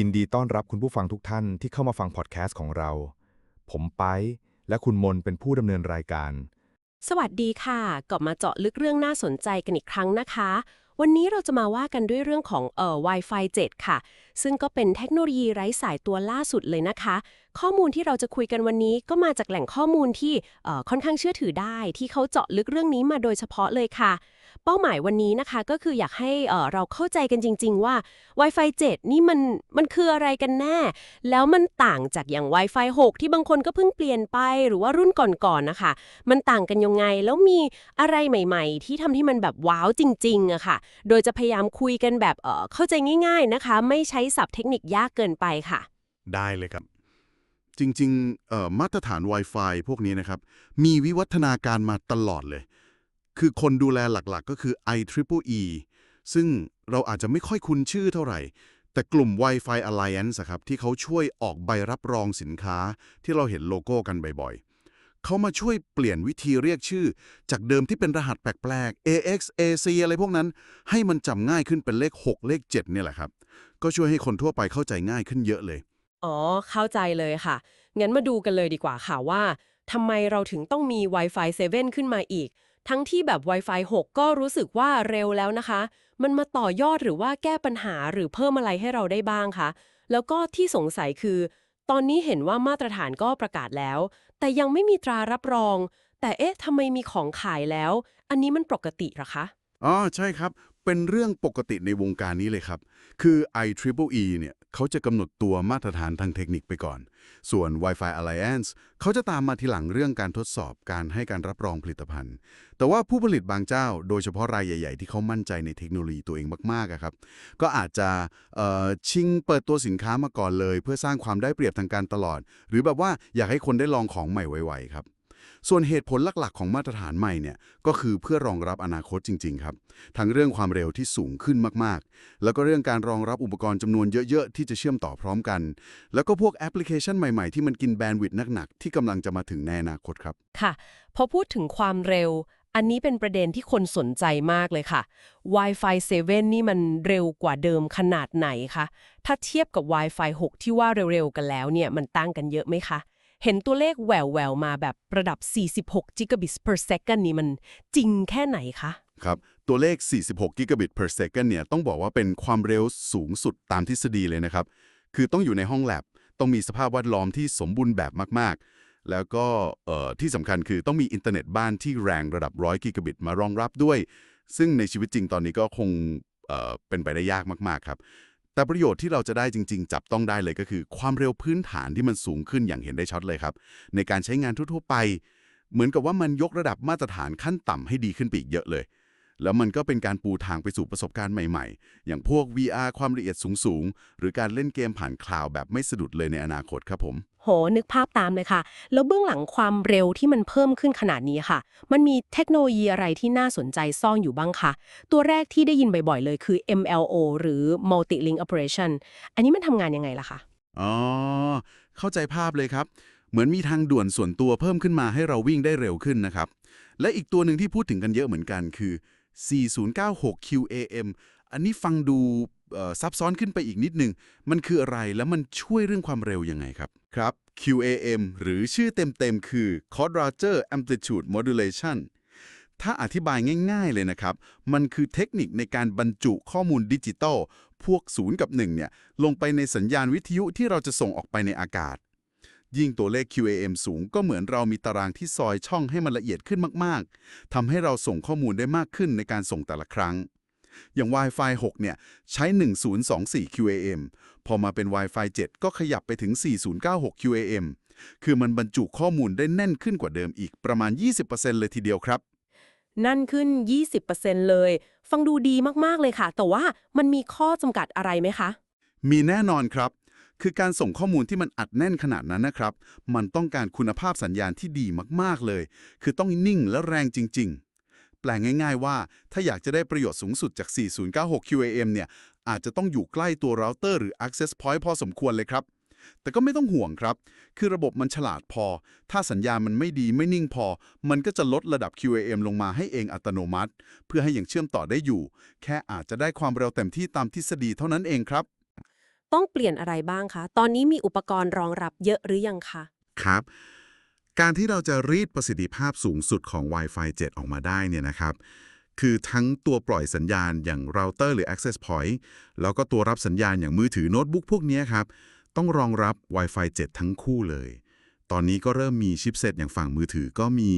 ยินดีต้อนรับคุณผู้ฟังทุกท่านที่เข้ามาฟังพอดแคสต์ของเรา ผมไปและคุณมนเป็นผู้ดำเนินรายการ สวัสดีค่ะกลับมาเจาะลึกเรื่องน่าสนใจกันอีกครั้งนะคะ วันนี้เราจะมาว่ากันด้วยเรื่องของเอ่อ Wi-Fi 7 ค่ะ ซึ่งก็เป็นเทคโนโลยีไร้สายตัวล่าสุดเลยนะคะ ข้อมูลที่เราจะคุยกันวันนี้ก็มาจากแหล่งข้อมูลที่เอ่อค่อนข้างเชื่อถือได้ ที่เขาเจาะลึกเรื่องนี้มาโดยเฉพาะเลยค่ะ เป้าหมายวันนี้นะคะก็คืออยากให้เราเข้าใจกันจริง ๆ ว่า Wi-Fi 7 นี่มันมันคืออะไรกันแน่ แล้วมันต่างจากอย่าง Wi-Fi 6 ที่บางคนก็เพิ่งเปลี่ยนไปหรือว่ารุ่นก่อนๆนะคะ มันต่างกันยังไงแล้วมีอะไรใหม่ๆ ที่ทำให้มันแบบว้าวจริงๆอะค่ะ โดยจะพยายามคุยกันแบบเเข้าใจง่าย ๆนะคะ ไม่ใช้ศัพท์เทคนิคยากเกินไปค่ะ ได้เลยครับจริงๆมาตรฐาน Wi-Fi พวกนี้นะครับ มีวิวัฒนาการมาตลอดเลย คือคนดูแลหลักๆ ก็คือ IEEE ซึ่งเราอาจจะไม่ค่อยคุ้นชื่อเท่าไหร่ แต่กลุ่ม Wi-Fi Alliance ครับที่เขาช่วยออกใบรับรองสินค้าที่เราเห็นโลโก้กันบ่อยๆ เขามาช่วยเปลี่ยนวิธีเรียกชื่อ จากเดิมที่เป็นรหัสแปลกๆ AX AC อะไรพวกนั้น ให้มันจำง่ายขึ้นเป็นเลข 6 เลข 7 เนี่ยแหละครับ ก็ช่วยให้คนทั่วไปเข้าใจง่ายขึ้นเยอะเลย อ๋อ เข้าใจเลยค่ะ งั้นมาดูกันเลยดีกว่าค่ะว่าทำไมเราถึงต้องมี Wi-Fi 7 ขึ้นมาอีก ทั้งที่แบบ Wi-Fi 6 ก็รู้สึกว่าเร็วแล้วนะคะ มันมาต่อยอดหรือว่าแก้ปัญหาหรือเพิ่มอะไรให้เราได้บ้างคะ แล้วก็ที่สงสัยคือ ตอนนี้เห็นว่ามาตรฐานก็ประกาศแล้ว แต่ยังไม่มีตรารับรอง แต่เอ๊ะทำไมมีของขายแล้ว อันนี้มันปกติหรอคะอ๋อใช่ครับเป็นเรื่องปกติในวงการนี้เลยครับ คือ IEEE เนี่ย เขาจะกำหนดตัวมาตรฐานทางเทคนิคไปก่อน ส่วน Wi-Fi Alliance เขาจะตามมาทีหลังเรื่องการทดสอบการให้การรับรองผลิตภัณฑ์ แต่ว่าผู้ผลิตบางเจ้า โดยเฉพาะรายใหญ่ ๆ ที่เขามั่นใจในเทคโนโลยีตัวเองมากๆครับ ก็อาจจะชิงเปิดตัวสินค้ามาก่อนเลย เพื่อสร้างความได้เปรียบทางการตลอด หรือแบบว่าอยากให้คนได้ลองของใหม่ไวๆครับ ส่วนเหตุผลหลักๆ ของมาตรฐานใหม่เนี่ยก็คือเพื่อรองรับอนาคตจริง ๆ ครับ ทั้งเรื่องความเร็วที่สูงขึ้นมากๆ แล้วก็เรื่องการรองรับอุปกรณ์จำนวนเยอะ ๆ ที่จะเชื่อมต่อพร้อมกัน แล้วก็พวกแอปพลิเคชันใหม่ๆ ที่มันกินแบนด์วิดต์หนักๆ ที่กำลังจะมาถึงในอนาคตครับ ค่ะ พอพูดถึงความเร็ว อันนี้เป็นประเด็นที่คนสนใจมากเลยค่ะ Wi-Fi 7 นี่มันเร็วกว่าเดิมขนาดไหนคะ ถ้าเทียบกับ Wi-Fi 6 ที่ว่าเร็วๆกันแล้วเนี่ยมันตั้งกันเยอะไหมคะ เห็นตัวเลขแหววๆมาแบบระดับ 46 gigabits per second นี่มันจริงแค่ไหนคะ ครับ ตัวเลข 46 gigabit per second เนี่ยต้องบอกว่าเป็นความเร็วสูงสุดตามทฤษฎีเลยนะครับ คือต้องอยู่ในห้องแลบ ต้องมีสภาพแวดล้อมที่สมบูรณ์แบบมาก ๆ แล้วก็เอ่อที่สำคัญคือต้องมีอินเทอร์เน็ตบ้านที่แรงระดับ100กิกะบิตมารองรับด้วย ซึ่งในชีวิตจริงตอนนี้ก็คงเอ่อเป็นไปได้ยากมาก ๆ ครับ แต่ประโยชน์ที่เราจะได้จริง ๆ จับต้องได้เลยก็คือ ความเร็วพื้นฐานที่มันสูงขึ้นอย่างเห็นได้ชัดเลยครับ ในการใช้งานทั่วๆไป เหมือนกับว่ามันยกระดับมาตรฐานขั้นต่ำให้ดีขึ้นไปอีกเยอะเลย แล้วมันก็เป็นการปูทางไปสู่ประสบการณ์ใหม่ๆ อย่างพวก VR ความละเอียดสูงๆ หรือการเล่นเกมผ่านคลาวด์แบบไม่สะดุดเลยในอนาคตครับผม โห นึกภาพตามเลยค่ะ แล้วเบื้องหลังความเร็วที่มันเพิ่มขึ้นขนาดนี้ค่ะ มันมีเทคโนโลยีอะไรที่น่าสนใจซ่อนอยู่บ้างคะ ตัวแรกที่ได้ยินบ่อยๆ เลยคือ MLO หรือ Multi Link Operation อันนี้มันทำงานยังไงล่ะคะ อ๋อ เข้าใจภาพเลยครับ เหมือนมีทางด่วนส่วนตัวเพิ่มขึ้นมาให้เราวิ่งได้เร็วขึ้นนะครับ และอีกตัวหนึ่งที่พูดถึงกันเยอะเหมือนกันคือ 4096 QAM อันนี้ฟังดูซับซ้อนขึ้นไปอีกนิดนึง มันคืออะไรแล้วมันช่วยเรื่องความเร็วยังไงครับ ครับ QAM หรือชื่อเต็มๆ คือ Quadrature Amplitude Modulation ถ้าอธิบายง่ายๆเลยนะครับ มันคือเทคนิคในการบรรจุข้อมูลดิจิตอลพวก 0 กับ 1 เนี่ย ลงไปในสัญญาณวิทยุที่เราจะส่งออกไปในอากาศ ยิ่งตัวเลข QAM สูงก็เหมือนเรามีตารางที่ซอยช่องให้มันละเอียดขึ้นมากๆ ทำให้เราส่งข้อมูลได้มากขึ้นในการส่งแต่ละครั้ง อย่าง Wi-Fi 6 เนี่ย ใช้ 1024 QAM พอมาเป็น Wi-Fi 7 ก็ขยับไปถึง 4096 QAM คือมันบรรจุข้อมูลได้แน่นขึ้นกว่าเดิมอีกประมาณ 20%เลยทีเดียวครับนั่นขึ้น 20%เลย ฟังดูดีมาก ๆ เลยค่ะ แต่ว่ามันมีข้อจำกัดอะไรไหมคะ มีแน่นอนครับ คือการส่งข้อมูลที่มันอัดแน่นขนาดนั้นนะครับ มันต้องการคุณภาพสัญญาณที่ดีมาก ๆ เลย คือต้องนิ่งและแรงจริง ๆ แปลงง่าย ๆ ว่า ถ้าอยากจะได้ประโยชน์สูงสุดจาก 4096 QAM เนี่ย อาจจะต้องอยู่ใกล้ตัวเราเตอร์หรือ Access Point พอสมควรเลยครับ แต่ก็ไม่ต้องห่วงครับ คือระบบมันฉลาดพอ ถ้าสัญญาณมันไม่ดีไม่นิ่งพอ มันก็จะลดระดับ QAM ลงมาให้เองอัตโนมัติ เพื่อให้ยังเชื่อมต่อได้อยู่ แค่อาจจะได้ความเร็วเต็มที่ตามทฤษฎีเท่านั้นเองครับ ต้องเปลี่ยนอะไรบ้างคะ ตอนนี้มีอุปกรณ์รองรับเยอะหรือยังคะ ครับ การที่เราจะรีดประสิทธิภาพสูงสุดของ Wi-Fi 7 ออกมาได้เนี่ยนะครับ คือทั้งตัวปล่อยสัญญาณอย่างเราเตอร์หรือ Access Point แล้วก็ตัวรับสัญญาณอย่างมือถือโน้ตบุ๊กพวกนี้ครับ ต้องรองรับ Wi-Fi 7 ทั้งคู่เลย ตอนนี้ก็เริ่มมีชิปเซตอย่างฝั่งมือถือก็มี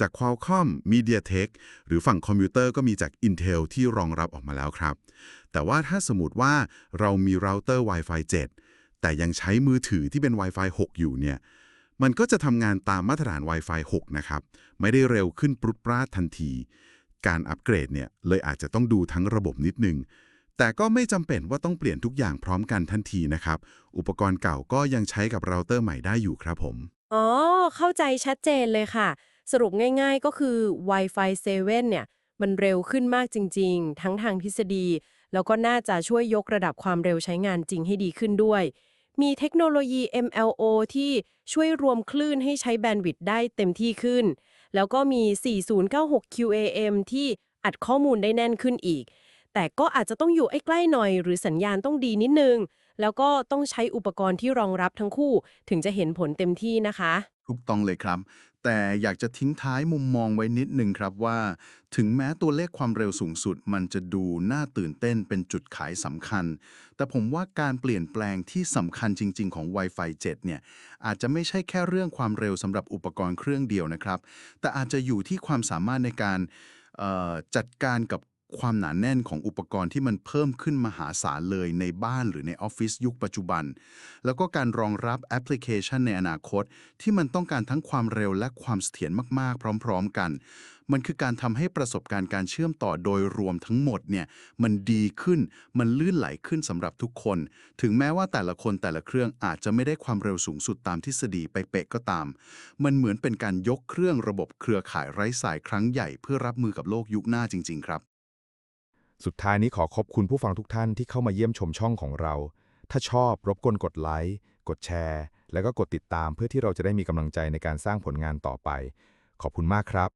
จาก Qualcomm MediaTek หรือฝั่งคอมพิวเตอร์ก็มีจาก Intel ที่รองรับออกมาแล้วครับ แต่ว่าถ้าสมมติว่าเรามีเราเตอร์ Wi-Fi 7 แต่ยังใช้มือถือที่เป็น Wi-Fi 6 อยู่เนี่ยมันก็จะทำงานตามมาตรฐาน Wi-Fi 6 นะครับ ไม่ได้เร็วขึ้นปรุดปราดทันที การอัปเกรดเนี่ยเลยอาจจะต้องดูทั้งระบบนิดนึง แต่ก็ไม่จำเป็นว่าต้องเปลี่ยนทุกอย่างพร้อมกันทันทีนะครับ อุปกรณ์เก่าก็ยังใช้กับเราเตอร์ใหม่ได้อยู่ครับผม อ๋อ เข้าใจชัดเจนเลยค่ะ สรุปง่ายๆก็คือ Wi-Fi 7 เนี่ย มันเร็วขึ้นมากจริง ๆ ทั้งทางทฤษฎี แล้วก็น่าจะช่วยยกระดับความเร็วใช้งานจริงให้ดีขึ้นด้วย มีเทคโนโลยี MLO ที่ช่วยรวมคลื่นให้ใช้แบนด์วิดต์ได้เต็มที่ขึ้น แล้วก็มี 4096 QAM ที่อัดข้อมูลได้แน่นขึ้นอีก แต่ก็อาจจะต้องอยู่ใกล้ๆหน่อย หรือสัญญาณต้องดีนิดนึง แล้วก็ต้องใช้อุปกรณ์ที่รองรับทั้งคู่ ถึงจะเห็นผลเต็มที่นะคะ ถูกต้องเลยครับ แต่อยากจะทิ้งท้ายมุมมองไว้นิดนึงครับว่า ถึงแม้ตัวเลขความเร็วสูงสุด มันจะดูน่าตื่นเต้นเป็นจุดขายสำคัญ แต่ผมว่าการเปลี่ยนแปลงที่สำคัญจริง ๆ ของ Wi-Fi 7 เนี่ย อาจจะไม่ใช่แค่เรื่องความเร็วสำหรับอุปกรณ์เครื่องเดียวนะครับ แต่อาจจะอยู่ที่ความสามารถในการจัดการกับ ความหนาแน่นของอุปกรณ์ที่มันเพิ่มขึ้นมหาศาลเลยในบ้านหรือในออฟฟิศยุคปัจจุบัน แล้วก็การรองรับแอปพลิเคชันในอนาคต ที่มันต้องการทั้งความเร็วและความเสถียรมาก ๆ พร้อม ๆ กัน มันคือการทำให้ประสบการณ์การเชื่อมต่อโดยรวมทั้งหมดเนี่ยมันดีขึ้นมันลื่นไหลขึ้นสำหรับทุกคน ถึงแม้ว่าแต่ละคนแต่ละเครื่องอาจจะไม่ได้ความเร็วสูงสุดตามทฤษฎีไปเป๊ะก็ตาม มันเหมือนเป็นการยกเครื่องระบบเครือข่ายไร้สายครั้งใหญ่ เพื่อรับมือกับโลกยุคหน้าจริง ๆ ครับ สุดท้ายนี้ขอขอบคุณผู้ฟังทุกท่านที่เข้ามาเยี่ยมชมช่องของเรา ถ้าชอบรบกวนกดไลค์ กดแชร์ แล้วก็กดติดตามเพื่อที่เราจะได้มีกำลังใจในการสร้างผลงานต่อไป ขอบคุณมากครับ